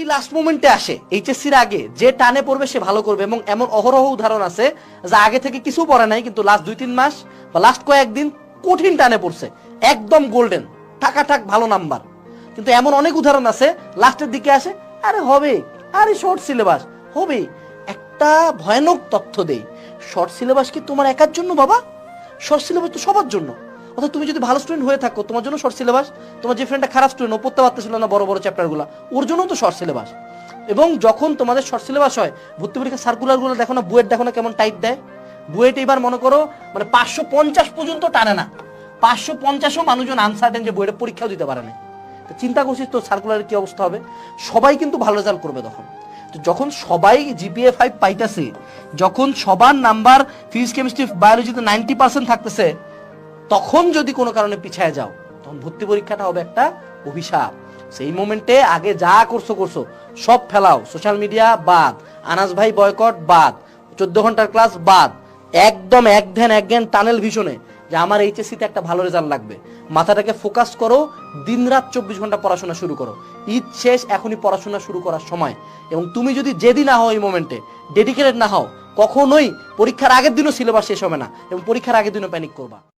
এই লাস্ট মোমেন্টে আসে এইচএসসির আগে। যে টানে পড়বে, সে ভালো করবে। এবং এমন অহরহ উদাহরণ আছে, যে আগে থেকে কিছু পড়ে নাই, কিন্তু লাস্ট দুই তিন মাস বা লাস্ট কয়েকদিন কঠিন টানে পড়ছে। একদম গোল্ডেন টাকা টাক ভালো নাম্বার কিন্তু এমন অনেক উদাহরণ আছে লাস্টের দিকে আসে, আরে হবে, আরে শর্ট সিলেবাস হবে। একটা ভয়ানক তথ্য দেই শর্ট সিলেবাস কি তোমার একার জন্য বাবা? শর্ট সিলেবাস তো সবার জন্য। অর্থাৎ তুমি যদি ভালো স্টুডেন্ট হয়ে থাকো, তোমার জন্য শর্ট সিলেবাস তোমার যে ফ্রেন্ডটা খারাপ স্টুডেন্ট ও পড়তে পারতেছিল না বড় বড় চ্যাপ্টারগুলো ওর জন্য তো শর্ট সিলেবাস এবং যখন তোমাদের শর্ট সিলেবাস হয়, ভর্তি পরীক্ষা সার্কুলারগুলো দেখো না, বুয়েট দেখো না কেমন টাইট দেয়? বুয়েট এবার মনে করো মানে পাঁচশো পঞ্চাশ পর্যন্ত টানে না। পাঁচশো পঞ্চাশও মানুষজন আনসার্টেন যে বুয়েটের পরীক্ষাও দিতে পারে না চিন্তা করছিস তো সার্কুলারের কি অবস্থা হবে? সবাই কিন্তু ভালো রেজাল্ট করবে তখন। তো যখন সবাই জিপিএ ফাইভ পাইতেছে, যখন সবার নাম্বার ফিজিক্স কেমিস্ট্রি বায়োলজিতে নাইনটি পার্সেন্ট থাকতেছে তখন যদি কোনো কারণে পিছায় যাও, তখন ভর্তি পরীক্ষাটা হবে একটা অভিশাপ। সেই মোমেন্টে আগে যা করছ করছ, সব ফেলাও। সোশ্যাল মিডিয়া বাদ, আনাস ভাই বয়কট বাদ, চোদ্দ ঘণ্টার ক্লাস বাদ। একদম এক ধ্যান, এক জ্ঞান টানেল ভিশনে যে আমার এইচএসসিতে একটা ভালো রেজাল্ট লাগবে। মাথাটাকে ফোকাস করো, দিনরাত চব্বিশ ঘণ্টা পড়াশোনা শুরু করো। ঈদ শেষ, এখনই পড়াশোনা শুরু করার সময়। এবং তুমি যদি জেদি না হও এই মোমেন্টে, ডেডিকেটেড না হও, কখনোই পরীক্ষার আগের দিনও সিলেবাস শেষ হবে না। এবং পরীক্ষার আগের দিনও প্যানিক করবা।